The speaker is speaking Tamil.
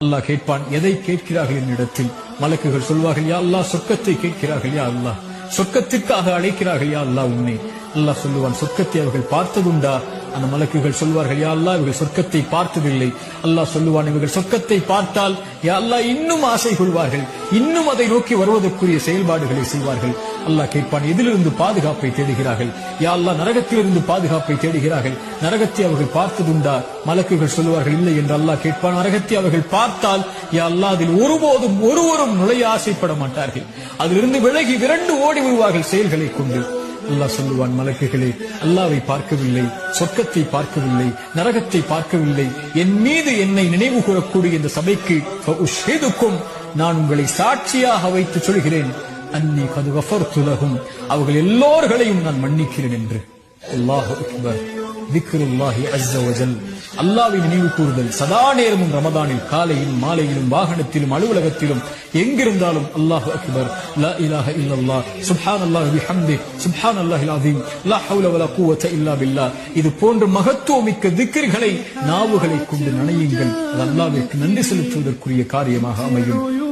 அல்லாஹ் கேட்பான் எதை கேட்கிறார்கள் என்னிடத்தில்? மலக்குகள் சொல்வார்கள் யா அல்லாஹ் சொர்க்கத்தை கேட்கிறார்கள் யா அல்லாஹ். சொர்க்கத்திற்காக அழைக்கிறார்கள் யா அல்லாஹ் உன்னை. அல்லாஹ் சொல்லுவான் சொர்க்கத்தை அவர்கள் பார்த்ததுண்டா? அந்த மலக்குகள் சொல்வார்கள் யா இவர்கள் சொர்க்கத்தை பார்த்ததில்லை. அல்லாஹ் சொல்லுவான் இவர்கள் சொர்க்கத்தை பார்த்தால் யா அல்லாஹ் இன்னும் ஆசை கொள்வார்கள். இன்னும் அதை நோக்கி வருவதற்குரிய செயல்பாடுகளை செய்வார்கள். அல்லாஹ் கேட்பான் எதிலிருந்து பாதுகாப்பை தேடுகிறார்கள்? யா நரகத்திலிருந்து பாதுகாப்பை தேடுகிறார்கள். நரகத்தை அவர்கள் பார்த்ததுண்டா? மலக்குகள் சொல்லுவார்கள் இல்லை என்று அல்லாஹ் கேட்பான் நரகத்தை அவர்கள் பார்த்தால் யா அல்லாஹ் அதில் ஒருபோதும் ஒருவரும் நுழைய ஆசைப்பட மாட்டார்கள். அதிலிருந்து விலகி விரண்டு ஓடி வருவார்கள் செயல்களை கொண்டு. அல்லாஹ் சொல்லுவான் மலக்குகளே அல்லாவை பார்க்கவில்லை சொர்க்கத்தை பார்க்கவில்லை நரகத்தை பார்க்கவில்லை என் மீது என்னை நினைவு கூறக்கூடிய இந்த சபைக்கு நான் உங்களை சாட்சியாக வைத்து சொல்கிறேன். அன்னி கது அவர்கள் எல்லோர்களையும் நான் மன்னிக்கிறேன் என்று. அல்லாஹ் அக்பர். திக்ருல்லாஹி அஸ்ஸவஜல் அல்லாஹ்வை நினைவு கூறுதல் சதா நேரமும் ரமதானில் காலையிலும் மாலையிலும் வாகனத்திலும் அலுவலகத்திலும் எங்கிருந்தாலும் அல்லாஹு அக்பர். லா இலாஹ இல்லல்லாஹ். சுப்ஹானல்லாஹி பிஹம்தி சுப்ஹானல்லாஹில் அஸீம். லா ஹவுல வலா குவத இல்லா பில்லாஹ். இது போன்ற மகத்துவமிக்க திக்ர்களை நாவுகளை கொண்டு நனையுங்கள். அது அல்லாஹ்விற்கு நன்றி செலுத்துவதற்குரிய காரியமாக அமையும்.